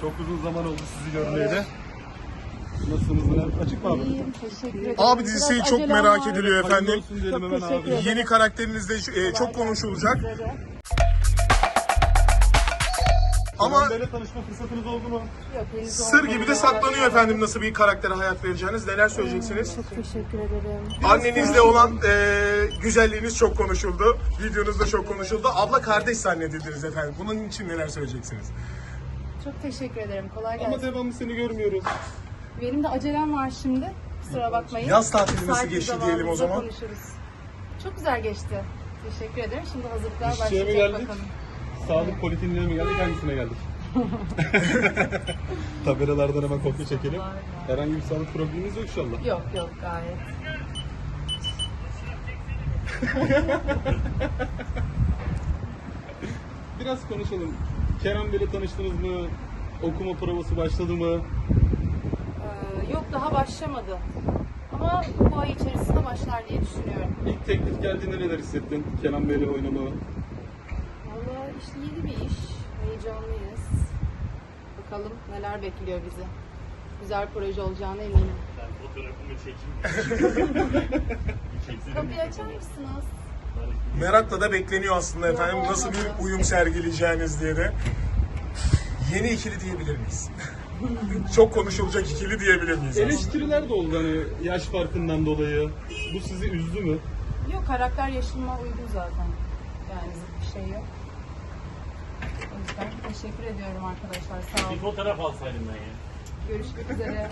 Çok uzun zaman oldu sizi görmeyeli. Nasılsınız? Neler? Açık mı abi? İyiyim, teşekkür ederim. Abi dizisi Biraz çok acelem merak var. ediliyor efendim. Olsun diyelim Çok hemen teşekkür abi. ederim. Yeni karakterinizde e, çok konuşulacak. Ama Ama böyle tanışma fırsatınız oldu mu? Yok, henüz sır olmadı. gibi de saklanıyor efendim nasıl bir karaktere hayat vereceğiniz. Neler söyleyeceksiniz? Çok teşekkür ederim. Annenizle olan e, güzelliğiniz çok konuşuldu. Videonuzda çok konuşuldu. Abla kardeş zannedildiniz efendim. Bunun için neler söyleyeceksiniz? Çok teşekkür ederim. Kolay Ama gelsin. devamlı seni görmüyoruz. Benim de acelem var şimdi. Kusura bakmayın. Yaz tatili nasıl bir geçti diyelim o zaman? Konuşuruz. Çok güzel geçti. Teşekkür ederim. Şimdi hazırlıklar İşçiye mi başlayacak geldik? bakalım. Sağlık polikliniğine mi geldik? Hangisine geldik? Tabelalardan hemen kopya çekelim. Herhangi bir sağlık probleminiz yok inşallah. Yok yok gayet. Biraz konuşalım. Kerem Bey'le tanıştınız mı? Okuma provası başladı mı? Ee, yok daha başlamadı. Ama bu ay içerisinde başlar diye düşünüyorum. İlk teklif geldiğinde neler hissettin? Kenan Bey'le oynama. Valla işte yeni bir iş. Heyecanlıyız. Bakalım neler bekliyor bizi. Güzel proje olacağına eminim. Ben fotoğrafımı çekeyim. Kapıyı açar mısınız? Merakla da bekleniyor aslında efendim. Nasıl bir uyum sergileyeceğiniz diye de. Yeni ikili diyebilir miyiz? çok konuşulacak ikili diyebilir miyiz? aslında? Eleştiriler de oldu hani yaş farkından dolayı. Bu sizi üzdü mü? Yok karakter yaşıma uygun zaten. Yani zıt bir şey yok. O yüzden teşekkür ediyorum arkadaşlar. Sağ Bir olun. fotoğraf alsaydım ben ya. Görüşmek üzere.